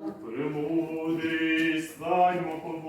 Премудрий, станьмо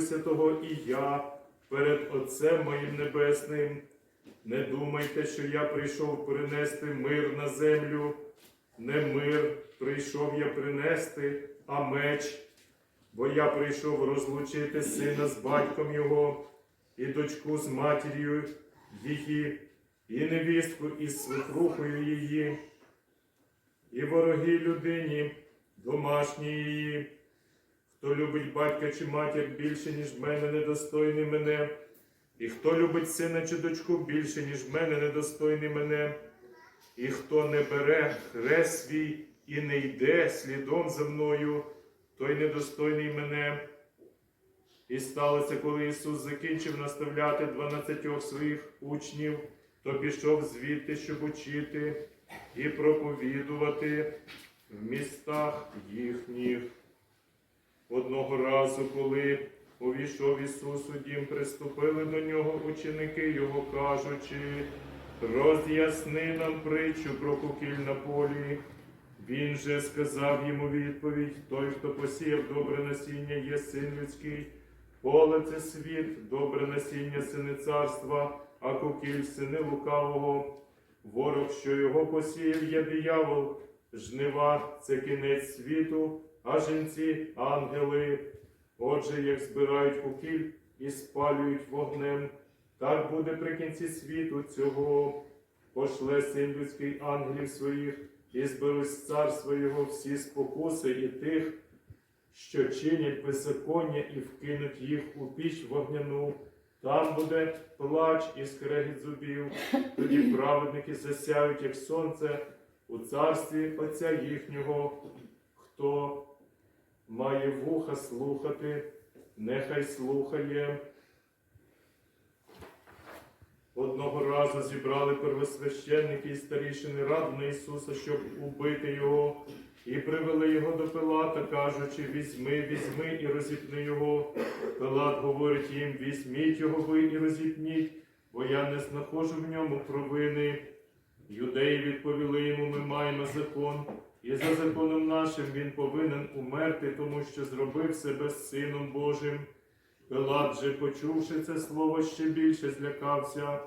зречуся того і я перед Отцем моїм Небесним. Не думайте, що я прийшов принести мир на землю. Не мир прийшов я принести, а меч. Бо я прийшов розлучити сина з батьком його, і дочку з матір'ю її, і невістку із свекрухою її, і вороги людині, домашні її. Хто любить батька чи матір більше, ніж мене, недостойний мене, і хто любить сина чи дочку більше, ніж мене, недостойний мене, і хто не бере хрест свій і не йде слідом за мною, той недостойний мене. І сталося, коли Ісус закінчив наставляти дванадцятьох своїх учнів, то пішов звідти, щоб учити і проповідувати в містах їхніх. Одного разу, коли увійшов Ісус у дім, приступили до нього ученики Його, кажучи, роз'ясни нам притчу про кукіль на полі. Він же сказав йому відповідь: той, хто посіяв добре насіння, є син людський, поле це світ, добре насіння сини царства, а кукіль сини лукавого. Ворог, що його посіяв, є диявол, жнива це кінець світу, а жінці ангели. Отже, як збирають кукіль і спалюють вогнем, Так буде при кінці світу цього. Пошле син людський ангелів своїх, і зберуть з царства його всі спокуси і тих, що чинять беззаконня, і вкинуть їх у піч вогняну. Там буде плач і скрегіт зубів, тоді праведники засяють, як сонце, у царстві Отця їхнього. Хто має вуха слухати, нехай слухає. Одного разу зібрали первосвященники і старішини раду на Ісуса, щоб убити його, і привели його до Пилата, кажучи, візьми, візьми і розіпни його. Пилат говорить їм, візьміть його ви і розіпніть, бо я не знаходжу в ньому провини. Юдеї відповіли йому, ми маємо закон, і за законом нашим він повинен умерти, тому що зробив себе сином Божим. Пилат же, почувши це слово, ще більше злякався,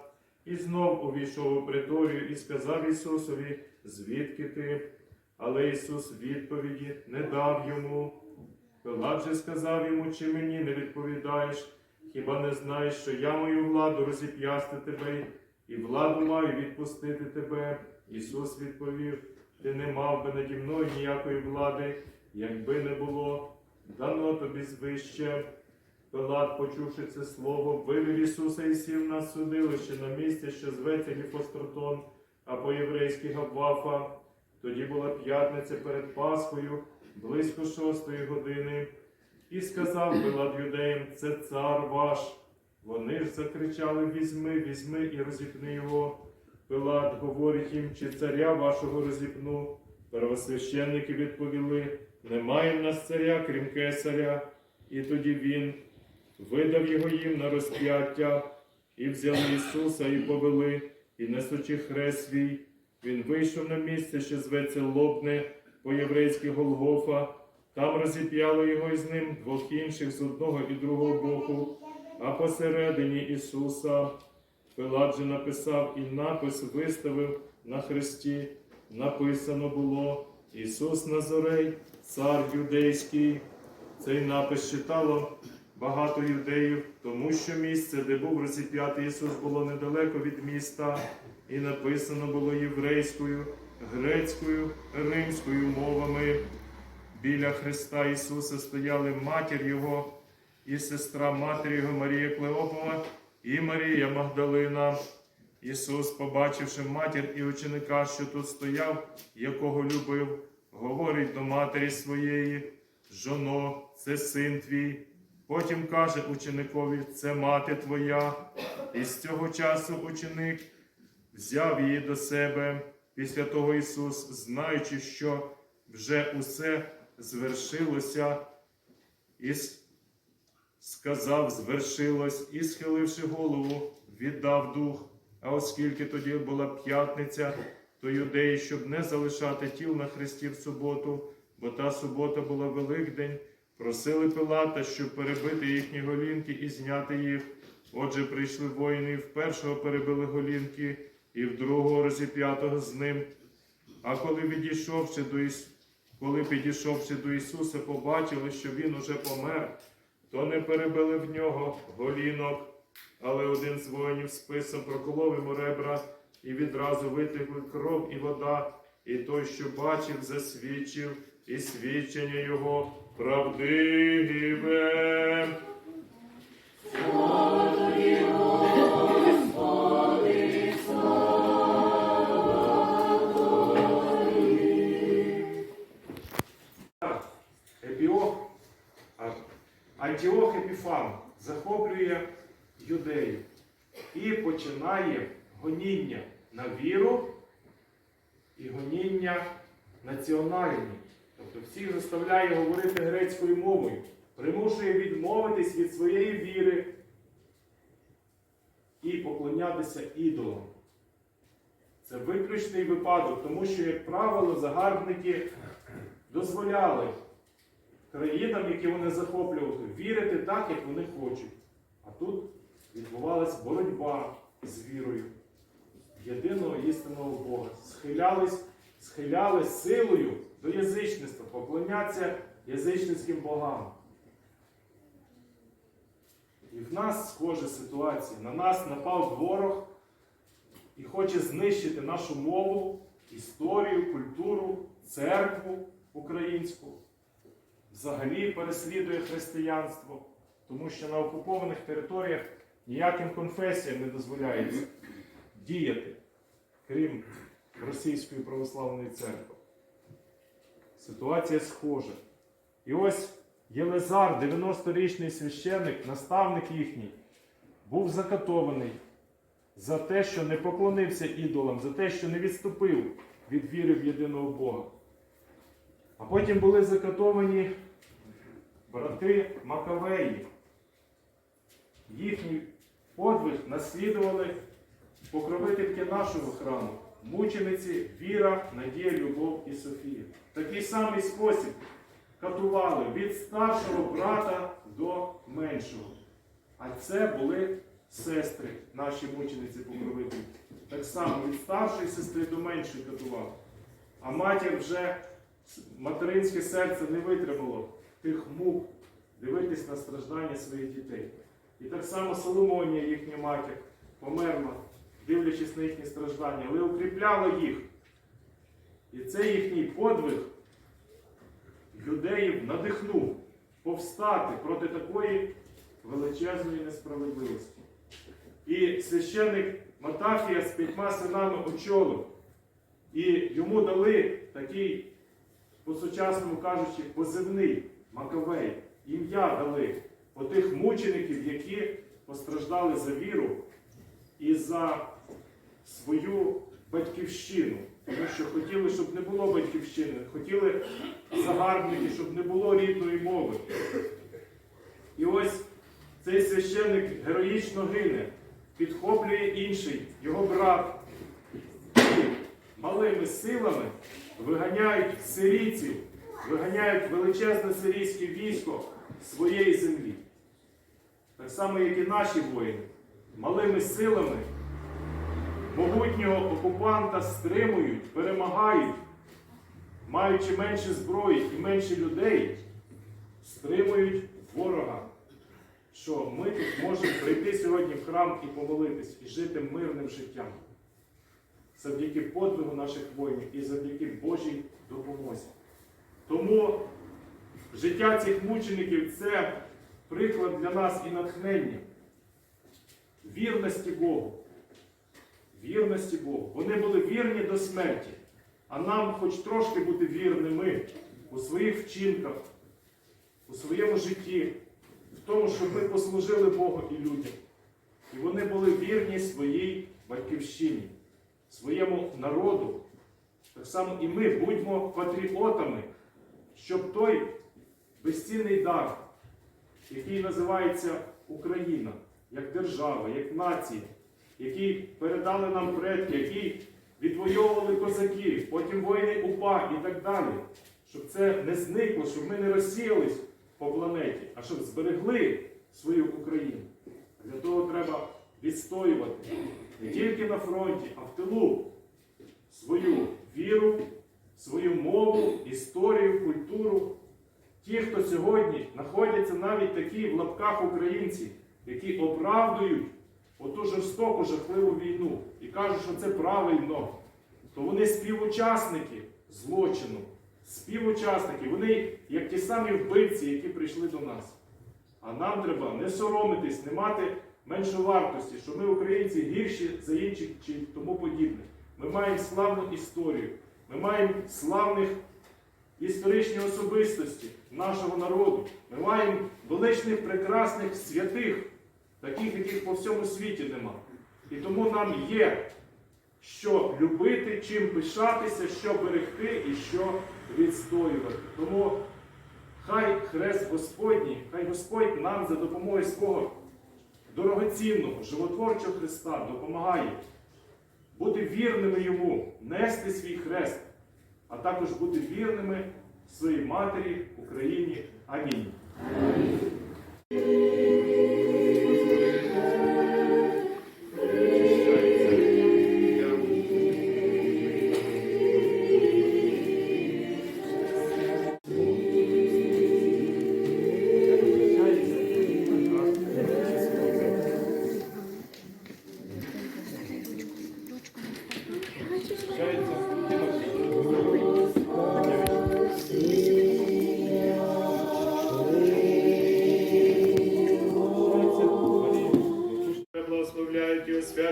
і знов увійшов у приторію і сказав Ісусові, звідки ти? Але Ісус відповіді не дав йому. Пилат же сказав йому, чи мені не відповідаєш, хіба не знаєш, що я маю владу розіп'ясти тебе, і владу маю відпустити тебе? Ісус відповів, ти не мав би наді мною ніякої влади, якби не було дано тобі звище. Пилат, почувши це слово, вивів Ісуса і сів на судилище на місці, що зветься Гіфостротон, а по-єврейськи Гаввафа. Тоді була п'ятниця перед Пасхою, близько шостої години. І сказав Пилат юдеям, це цар ваш. Вони ж закричали: Візьми, візьми і розіпни його. Пилат говорить їм, чи царя вашого розіпну. Первосвященники відповіли: Немає в нас царя, крім кесаря. І тоді він видав його їм на розп'яття, і взяли Ісуса і повели, і несучи хрест свій, він вийшов на місце, що зветься Лобне, по-єврейськи Голгофа. Там розіп'яли його із ним двох інших з одного і другого боку, а посередині Ісуса. Пилат же написав і напис виставив на хресті. Написано було Ісус Назарей, цар юдейський. Цей напис читало багато юдеїв, тому що місце, де був розіп'ятий Ісус, було недалеко від міста, і написано було єврейською, грецькою, римською мовами. Біля Христа Ісуса стояли матір Його і сестра матері Його Марія Клеопова і Марія Магдалина. Ісус, побачивши матір і ученика, що тут стояв, якого любив, говорить до матері своєї, жоно, це син твій. Потім каже ученикові, це мати твоя. І з цього часу ученик взяв її до себе. Після того Ісус, знаючи, що вже усе звершилося, і с- сказав, звершилось, і, схиливши голову, віддав дух. А оскільки тоді була п'ятниця, то юдеї, щоб не залишати тіл на хресті в суботу, бо та субота була Великдень, просили Пилата, щоб перебити їхні голінки і зняти їх. Отже, прийшли воїни, в першого перебили голінки, і в другого розіп'ятого з ним. А коли відійшовши до Іс... коли підійшовши до Ісуса, побачили, що Він уже помер, то не перебили в нього голінок. Але один з воїнів списом проколов йому ребра, і відразу витекли кров і вода, і той, що бачив, засвідчив, і свідчення його правдиве. Епіох, Епіфан захоплює юдеїв і починає гоніння на віру і гоніння національні. Тобто всіх заставляє говорити грецькою мовою, примушує відмовитись від своєї віри і поклонятися ідолам. Це виключний випадок, тому що, як правило, загарбники дозволяли країнам, які вони захоплювали, вірити так, як вони хочуть. А тут відбувалася боротьба з вірою єдиного істинного Бога. Схилялись, схиляли силою до язичництва, поклонятися язичницьким богам. І в нас схожа ситуація. На нас напав ворог і хоче знищити нашу мову, історію, культуру, церкву українську. Взагалі переслідує християнство, тому що на окупованих територіях ніяким конфесіям не дозволяється діяти, крім Російської православної церкви. Ситуація схожа. І ось Єлизар, 90-річний священник, наставник їхній, був закатований за те, що не поклонився ідолам, за те, що не відступив від віри в єдиного Бога. А потім були закатовані брати Макавеї. Їхній подвиг наслідували покровительки нашого храму, мучениці Віра, Надія, Любов і Софія. Такий самий спосіб катували від старшого брата до меншого. А це були сестри, наші мучениці покровителі. Так само від старшої сестри до меншої катували. А матір вже материнське серце не витримало тих мук дивитись на страждання своїх дітей. І так само Соломонія, їхня матір, померла, дивлячись на їхні страждання, але укріпляла їх. І цей їхній подвиг юдеїв надихнув повстати проти такої величезної несправедливості. І священник Матафія з п'ятьма синами очолив. І йому дали такий, по-сучасному кажучи, позивний Макавей. Ім'я дали по тих мучеників, які постраждали за віру і за свою батьківщину. Тому що хотіли, щоб не було батьківщини, хотіли загарбники, щоб не було рідної мови. І ось цей священник героїчно гине, підхоплює інший, його брат. І малими силами виганяють сирійців, виганяють величезне сирійське військо своєї землі. Так само, як і наші воїни, малими силами могутнього окупанта стримують, перемагають, маючи менше зброї і менше людей, стримують ворога. Що ми тут можемо прийти сьогодні в храм і помолитись, і жити мирним життям. Завдяки подвигу наших воїнів і завдяки Божій допомозі. Тому життя цих мучеників це приклад для нас і натхнення. Вірності Богу. Вірності Богу. Вони були вірні до смерті. А нам хоч трошки бути вірними у своїх вчинках, у своєму житті, в тому, щоб ми послужили Богу і людям. І вони були вірні своїй батьківщині, своєму народу. Так само і ми будьмо патріотами, щоб той безцінний дар, який називається Україна, як держава, як нація, який передали нам предки, який відвоювали козаки, потім воїни УПА і так далі. Щоб це не зникло, щоб ми не розсіялись по планеті, а щоб зберегли свою Україну. Для того треба відстоювати не тільки на фронті, а в тилу свою віру, свою мову, історію, культуру. Ті, хто сьогодні знаходяться навіть такі в лапках українці, які оправдують оту жорстоку, жахливу війну і кажуть, що це правильно, то вони співучасники злочину, співучасники, вони як ті самі вбивці, які прийшли до нас. А нам треба не соромитись, не мати меншу вартості, що ми, українці, гірші за інших чи тому подібне. Ми маємо славну історію, ми маємо славних історичні особистості нашого народу. Ми маємо величних, прекрасних святих, таких, яких по всьому світі нема. І тому нам є що любити, чим пишатися, що берегти і що відстоювати. Тому хай хрест Господній, хай Господь нам за допомогою свого дорогоцінного, животворчого Христа допомагає бути вірними йому, нести свій хрест, а також бути вірними своїй матері, Україні. Амінь.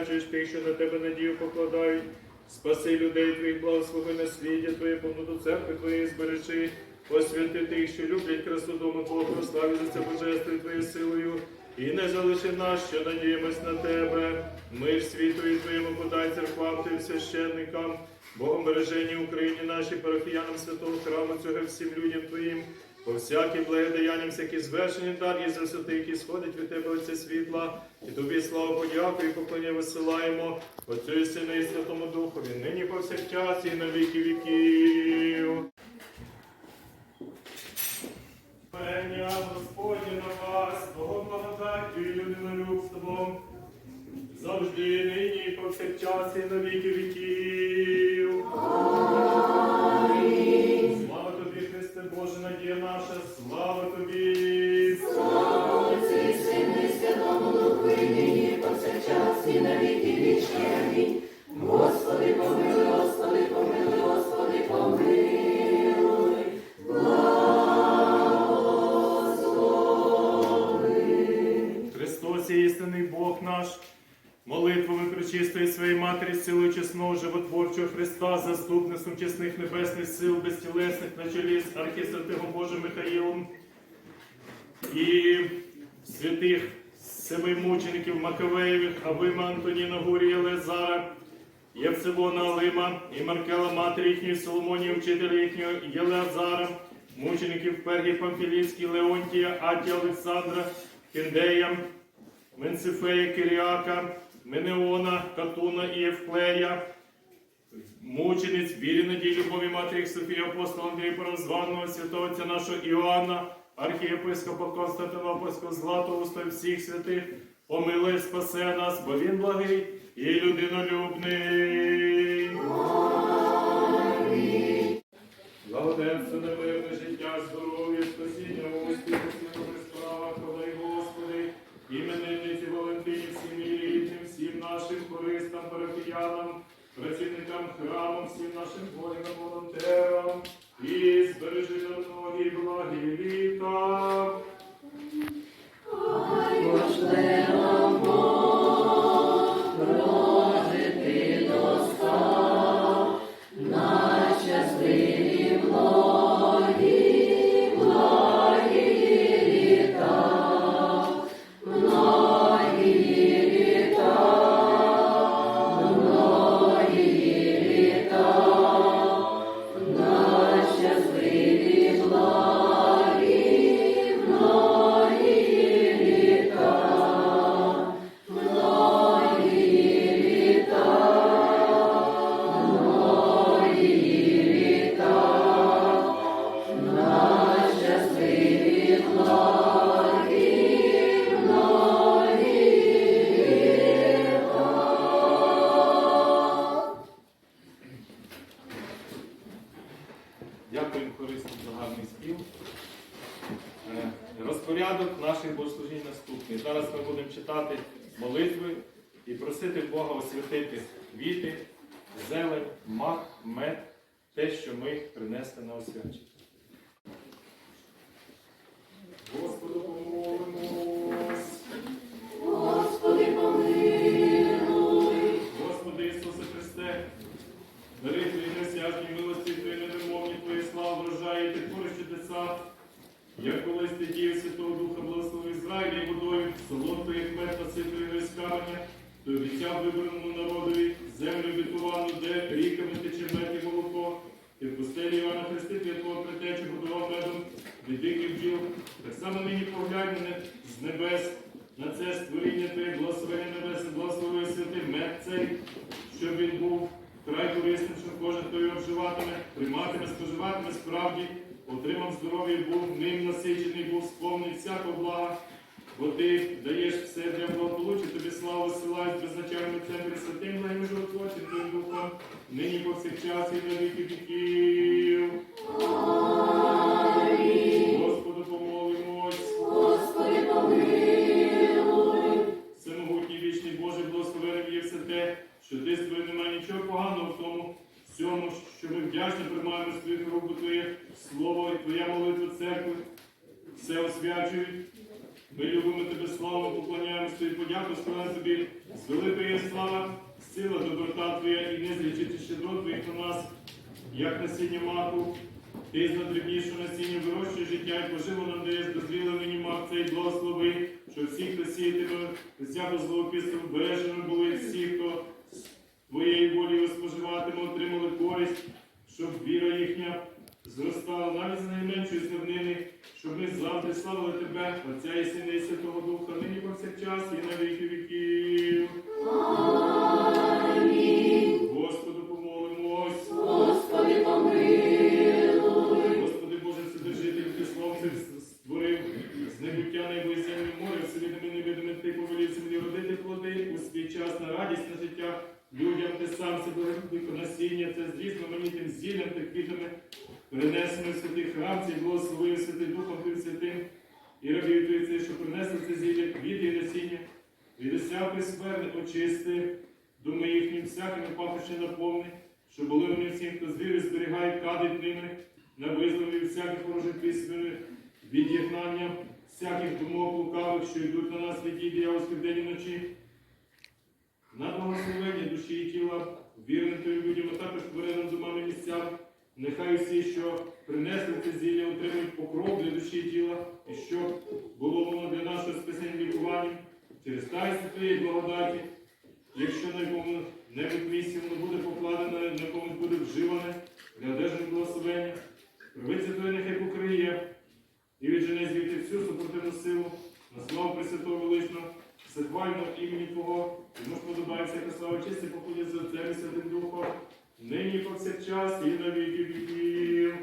Освячуєш тих, що на тебе надію покладають. Спаси людей твоїх, благослови насліддя Твоє, повноту церкви Твоєї збережи. Освяти тих, що люблять красу дому Твого, прославі за це божествою Твоєю силою. І не залиши нас, що надіємось на тебе. Ми ж світові Твоєму подай церквам Твоїм священникам, Богом бережені Україні нашій, парафіянам святого храму, цього всім людям Твоїм, по всяким благодаянням, всякі звершені дар і святи, які сходять від Тебе лице світла, і тобі славу подяку і поклонення висилаємо Отцю і Сину і Святому Духові, нині повсякчас і на віки віків. Пення Господні на вас, Богом благодаттю і людинолюбством, завжди, нині, повсякчас і на віки віків. Заступництвом чесних небесних сил, безтілесних на чолі з архісвятим Божим Михаїлом і святих семи мучеників Макавеєвих, Авима, Антоніна, Гурія, Лезара, Євсилона Алима і Маркела, матері їхньої Соломонії, вчителя їхнього Єлеазара, мучеників Пергій Памфілівський, Леонтія, Атія Олександра, Кіндея, Менцифея, Киріака, Менеона, Катуна і Євклея, мучениць, вірі надії, любові матері Софії апостола Андрія Паразваного, святого отця нашого Іоанна, архієпископа Константинопольського Златоуста і всіх святих, помилуй, спасе нас, бо він благий і людинолюбний. Благоденство, мирне життя, здоров'я, храму, всім нашим воїнам, волонтерам, і збережи на ноги благі літа. Просити Бога освятити квіти, зелень, мак, мед, те, що ми принесли на освячення. Ти обіцяв вибраному народові землю обітовану, де ріками тече мед молоко, і в пустелі Івана Хрестителя твого притечу годував медом від диких бджіл. Так само нині поглянь з небес на це створіння Твоє, благословення небесне, благослови святий мед цей, щоб він був край корисним, що кожен, хто його вживатиме, прийматиме, споживатиме справді, отримав здоров'я, був ним насичений, був сповнений всякого блага, бо ти даєш все для благополуччя, тобі славу силають беззначальним центрі святим, благим животворчим твоїм духом, нині повсякчас і на віки віків. Господу помолимось. Господи, помилуй. Всемогутній вічний Боже, благословеним є все те, що ти створив, немає нічого поганого в тому всьому, що ми вдячно приймаємо з твоїх рук, бо Твоє слово і Твоя молитва церкви все освячують. Ми любимо тебе, славу, поклоняємося тобі, подяку, складаємо тобі з великої слава, сила, доброта Твоя і незлічити щедро Твоїх на нас, як насіння маку. Ти з надрібнішого насіння вирощує життя і поживо нам даєш. Дозріле мені мак цей благослови, що всі, хто сіятиме, всяку злоопису, бережено були всі, хто твоєї волі споживатиме, отримали користь, щоб віра їхня зростала. Навіть з найменшої зернини, щоб ми завжди славили тебе, Отця і Сина і Святого Духа, нині повсякчас і на віки віків. Що йдуть на нас дії диявольських день і ночі, на благословення душі і тіла, вірним твоїм людям, а також твореним домами місцям, нехай усі, що принесли це зілля, отримують покров для душі і тіла, і щоб було воно для нашого спасення лікуванням, через таїнство твоєї благодаті, якщо на якому-небудь місці воно буде покладено, на комусь буде вживане для одержання благословення, Привиця твоє нехай покриє і віджене звідти всю супротивну силу, на славу Пресвятого Величного, всехвального імені Твого, йому ж подобається слава чисті походять за Отцем і Святим Духом, нині повсякчас і на віки віків.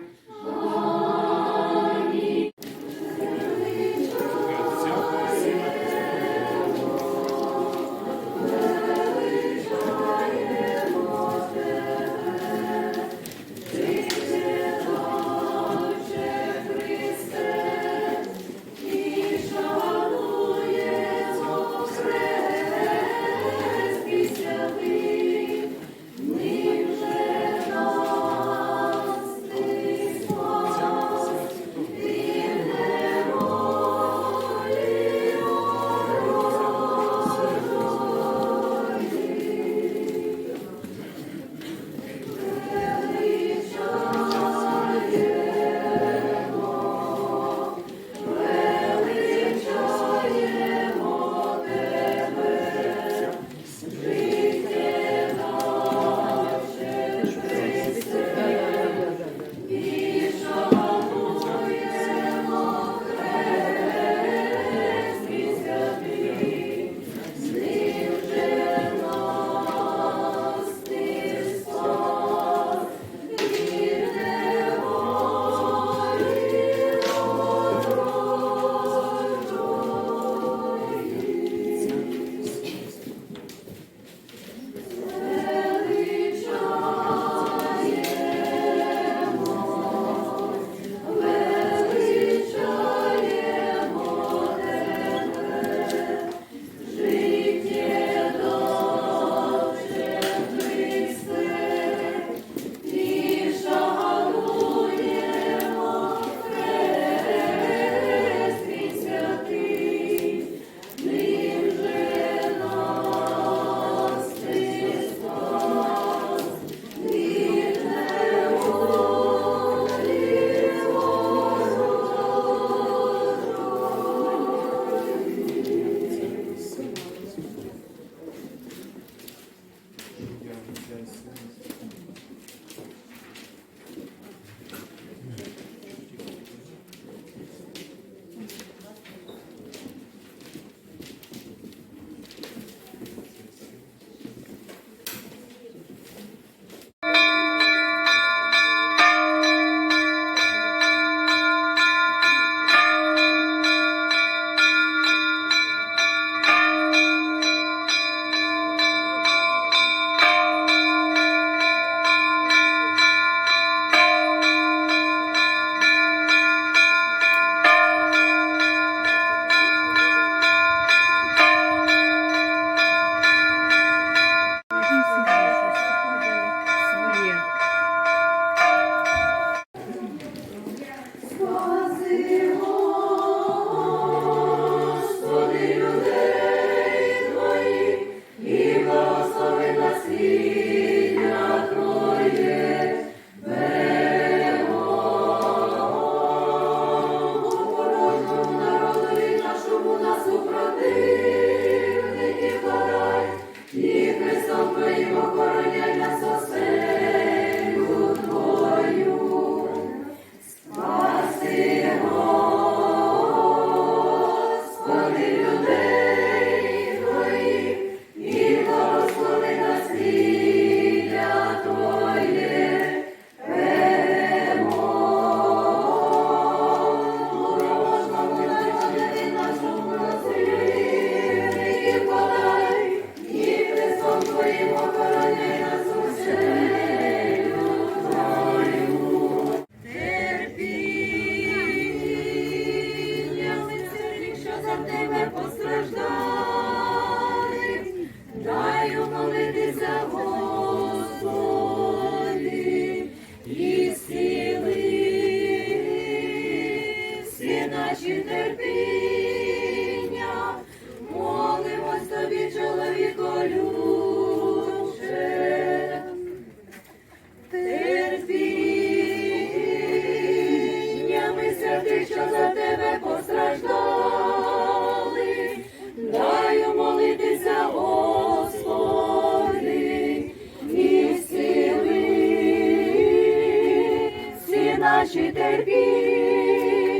Наші терпіння,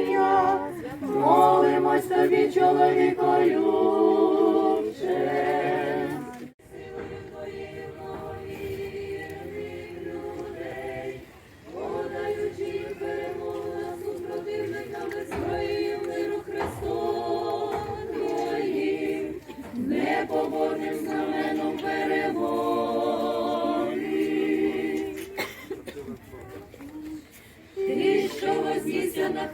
молимось тобі, чоловіко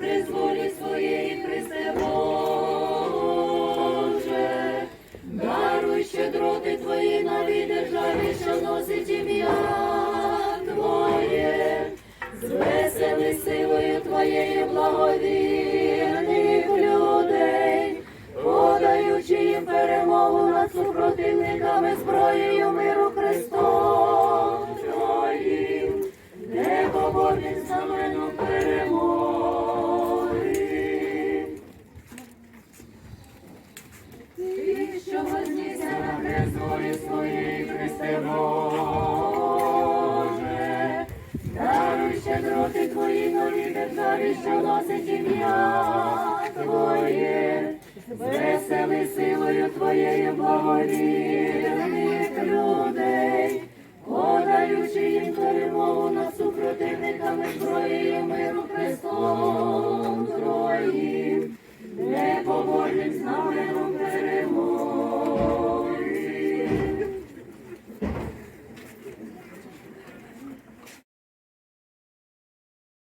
призволі своєї Христе Боже, даруй Твої новій державі, що носить ім'я Твоє, звесели силою Твоєю благовірних людей, подаючи їм перемогу над супротивниками зброєю миру Христом Твої нові державі, що носить ім'я Твоє, весели силою Твоєю благовірних людей, подаючи їм перемогу над супротивниками зброєю миру Христом Твоїм, непоборним знаменом